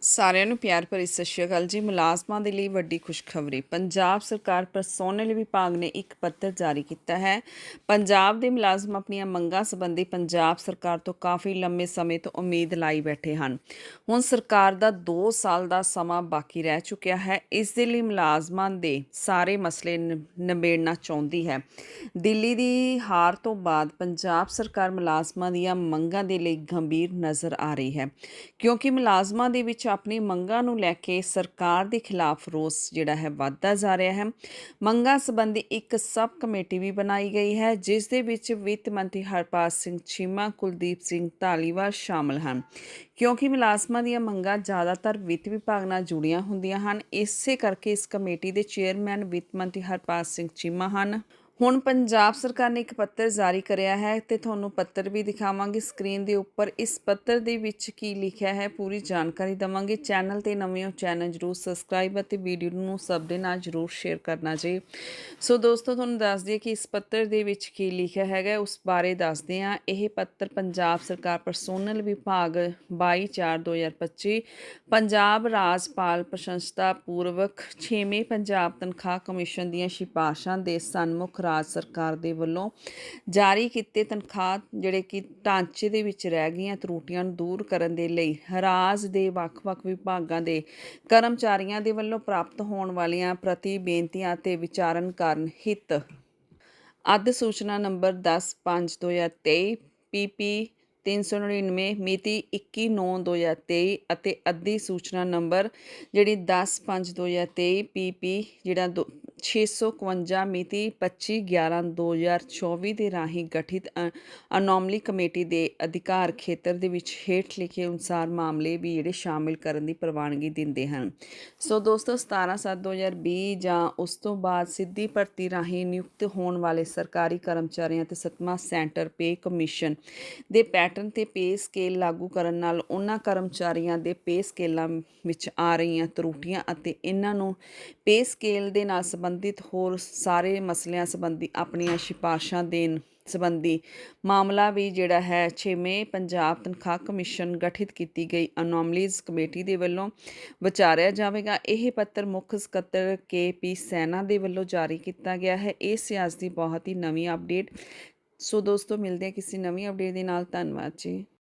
ਸਾਰਿਆਂ ਨੂੰ ਪਿਆਰ ਭਰੀ ਸਤਿ ਸ਼੍ਰੀ ਅਕਾਲ ਜੀ। ਮੁਲਾਜ਼ਮਾਂ ਦੇ ਲਈ ਵੱਡੀ ਖੁਸ਼ਖਬਰੀ। ਪੰਜਾਬ ਸਰਕਾਰ ਪਰਸੋਨਲ ਵਿਭਾਗ ਨੇ ਇੱਕ ਪੱਤਰ ਜਾਰੀ ਕੀਤਾ ਹੈ। ਪੰਜਾਬ ਦੇ ਮੁਲਾਜ਼ਮ ਆਪਣੀਆਂ ਮੰਗਾਂ ਸੰਬੰਧੀ ਪੰਜਾਬ ਸਰਕਾਰ ਤੋਂ ਕਾਫੀ ਲੰਮੇ ਸਮੇਂ ਤੋਂ ਉਮੀਦ ਲਾਈ ਬੈਠੇ ਹਨ। ਹੁਣ ਸਰਕਾਰ ਦਾ 2 ਸਾਲ ਦਾ ਸਮਾਂ ਬਾਕੀ ਰਹਿ ਚੁੱਕਿਆ ਹੈ। ਇਸ ਦੇ ਲਈ ਮੁਲਾਜ਼ਮਾਂ ਦੇ ਸਾਰੇ ਮਸਲੇ ਨ- ਨਿਬੇੜਨਾ ਚਾਹੁੰਦੀ ਹੈ। ਦਿੱਲੀ ਦੀ ਹਾਰ ਤੋਂ ਬਾਅਦ ਪੰਜਾਬ ਸਰਕਾਰ ਮੁਲਾਜ਼ਮਾਂ ਦੀਆਂ ਮੰਗਾਂ ਦੇ ਲਈ ਗੰਭੀਰ ਨਜ਼ਰ ਆ ਰਹੀ ਹੈ। ਕਿਉਂਕਿ ਮੁਲਾਜ਼ਮਾਂ ਦੇ ਵਿੱਚ ਆਪਣੀ ਮੰਗਾਂ ਨੂੰ ਲੈ ਕੇ ਸਰਕਾਰ ਦੇ ਖਿਲਾਫ ਰੋਸ ਜਿਹੜਾ ਹੈ ਵੱਧਦਾ ਜਾ ਰਿਹਾ ਹੈ। ਮੰਗਾਂ ਸੰਬੰਧੀ ਇੱਕ ਸਬ ਕਮੇਟੀ ਵੀ ਬਣਾਈ ਗਈ ਹੈ, ਜਿਸ ਦੇ ਵਿੱਚ ਵਿੱਤ ਮੰਤਰੀ ਹਰਪਾਲ ਸਿੰਘ ਚੀਮਾ, ਕੁਲਦੀਪ ਸਿੰਘ ਧਾਲੀਵਾਲ ਸ਼ਾਮਲ ਹਨ। ਕਿਉਂਕਿ ਮੁਲਾਜ਼ਮਾਂ ਦੀਆਂ ਮੰਗਾਂ ਜ਼ਿਆਦਾਤਰ ਵਿੱਤ ਵਿਭਾਗ ਨਾਲ ਜੁੜੀਆਂ ਹੁੰਦੀਆਂ ਹਨ, ਇਸੇ ਕਰਕੇ ਇਸ ਕਮੇਟੀ ਦੇ ਚੇਅਰਮੈਨ, ਵਿੱਤ ਮੰਤਰੀ ਹਰਪਾਲ ਸਿੰਘ ਚੀਮਾ ਹਨ। ਹੁਣ ਪੰਜਾਬ ਸਰਕਾਰ ਨੇ ਇੱਕ ਪੱਤਰ ਜਾਰੀ ਕਰਿਆ ਹੈ ਤੇ ਤੁਹਾਨੂੰ ਪੱਤਰ ਵੀ ਦਿਖਾਵਾਂਗੇ। ਸਕਰੀਨ ਦੇ ਉੱਪਰ ਇਸ ਪੱਤਰ ਦੇ ਵਿੱਚ ਕੀ ਲਿਖਿਆ ਹੈ ਪੂਰੀ ਜਾਣਕਾਰੀ ਦਵਾਂਗੇ। ਚੈਨਲ ਤੇ ਨਵੇਂ ਹੋ ਚੈਨਲ ਜਰੂਰ ਸਬਸਕ੍ਰਾਈਬ ਅਤੇ ਵੀਡੀਓ ਨੂੰ ਸਭ ਦੇ ਨਾਲ ਜਰੂਰ ਸ਼ੇਅਰ ਕਰਨਾ ਜੀ। ਸੋ ਦੋਸਤੋ, ਤੁਹਾਨੂੰ ਦੱਸ ਦਈਏ ਕਿ ਇਸ ਪੱਤਰ ਦੇ ਵਿੱਚ ਕੀ ਲਿਖਿਆ ਹੈਗਾ, ਉਸ ਬਾਰੇ ਦੱਸਦੇ ਹਾਂ। ਇਹ ਪੱਤਰ ਪੰਜਾਬ ਸਰਕਾਰ ਪਰਸੋਨਲ ਵਿਭਾਗ 22/4/2025 ਪੰਜਾਬ ਰਾਜਪਾਲ ਪ੍ਰਸ਼ੰਸਤਾ ਪੂਰਵਕ 6ਵੇਂ ਪੰਜਾਬ ਤਨਖਾਹ ਕਮਿਸ਼ਨ ਦੀਆਂ ਸਿਫਾਰਸ਼ਾਂ ਦੇ ਸਨਮੁਖ ਰਾਜ ਸਰਕਾਰ ਦੇ ਵੱਲੋਂ ਜਾਰੀ ਕੀਤੇ ਤਨਖਾਹ ਜਿਹੜੇ ਕਿ ਢਾਂਚੇ ਦੇ ਵਿੱਚ ਰਹਿ ਗਈਆਂ ਤਰੁੱਟੀਆਂ ਨੂੰ ਦੂਰ ਕਰਨ ਦੇ ਲਈ ਰਾਜ ਦੇ ਵੱਖ-ਵੱਖ ਵਿਭਾਗਾਂ ਦੇ ਕਰਮਚਾਰੀਆਂ ਦੇ ਵੱਲੋਂ ਪ੍ਰਾਪਤ ਹੋਣ ਵਾਲੀਆਂ ਪ੍ਰਤੀ ਬੇਨਤੀਆਂ ਤੇ ਵਿਚਾਰਨ ਕਰਨ ਹਿੱਤ। ਅੱਧ ਸੂਚਨਾ ਨੰਬਰ 10/5/2023 ਪੀਪੀ 399 ਮਿਤੀ 21/9/2023 ਅਤੇ ਅੱਧੀ ਸੂਚਨਾ ਨੰਬਰ ਜਿਹੜੀ 10/5/2023 ਪੀਪੀ ਜਿਹੜਾ ਦੋ- 651 ਮਿਤੀ 25/11/2024 ਦੇ ਰਾਹੀਂ ਗਠਿਤ ਅਨੋਮਲੀ ਕਮੇਟੀ ਦੇ ਅਧਿਕਾਰ ਖੇਤਰ ਦੇ ਵਿੱਚ ਹੇਠ ਲਿਖੇ ਅਨੁਸਾਰ ਮਾਮਲੇ ਵੀ ਜਿਹੜੇ ਸ਼ਾਮਿਲ ਕਰਨ ਦੀ ਪ੍ਰਵਾਨਗੀ ਦਿੰਦੇ ਹਨ। ਸੋ ਦੋਸਤੋ 17/7/2020 ਜਾਂ ਉਸ ਤੋਂ ਬਾਅਦ ਸਿੱਧੀ ਭਰਤੀ ਰਾਹੀਂ ਨਿਯੁਕਤ ਹੋਣ ਵਾਲੇ ਸਰਕਾਰੀ ਕਰਮਚਾਰੀਆਂ ਤੇ ਸਤਵਾਂ ਸੈਂਟਰ ਪੇ ਕਮਿਸ਼ਨ ਦੇ ਪੈਟਰਨ ਤੇ ਪੇ ਸਕੇਲ ਲਾਗੂ ਕਰਨ ਨਾਲ ਉਹਨਾਂ ਕਰਮਚਾਰੀਆਂ ਦੇ ਪੇ ਸਕੇਲਾਂ ਵਿੱਚ ਆ ਰਹੀਆਂ ਤਰੁੱਟੀਆਂ ਅਤੇ ਇਹਨਾਂ ਨੂੰ ਪੇ ਸਕੇਲ ਦੇ ਨਾਲ ਸੰਬੰਧਿਤ ਸੰਬੰਧਿਤ ਹੋਰ ਸਾਰੇ ਮਸਲਿਆਂ ਸੰਬੰਧੀ ਆਪਣੀਆਂ ਸਿਫਾਰਸ਼ਾਂ ਦੇਣ ਸੰਬੰਧੀ ਮਾਮਲਾ ਵੀ ਜਿਹੜਾ ਹੈ 6ਵੇਂ ਪੰਜਾਬ ਤਨਖਾਹ ਕਮਿਸ਼ਨ ਗਠਿਤ ਕੀਤੀ ਗਈ। ਅਨੋਮਲੀਜ਼ ਕਮੇਟੀ ਦੇ ਵੱਲੋਂ ਵਿਚਾਰਿਆ ਜਾਵੇਗਾ। ਇਹ ਪੱਤਰ ਮੁੱਖ ਸਕੱਤਰ ਕੇ ਪੀ ਸੈਨਾ ਦੇ ਵੱਲੋਂ ਜਾਰੀ ਕੀਤਾ ਗਿਆ ਹੈ। ਇਹ ਸਿਆਸਤ ਦੀ ਬਹੁਤ ਹੀ ਨਵੀਂ ਅਪਡੇਟ ਸੋ ਦੋਸਤੋ, ਮਿਲਦੇ ਹਾਂ ਕਿਸੇ ਨਵੀਂ ਅਪਡੇਟ ਦੇ ਨਾਲ। ਧੰਨਵਾਦ ਜੀ।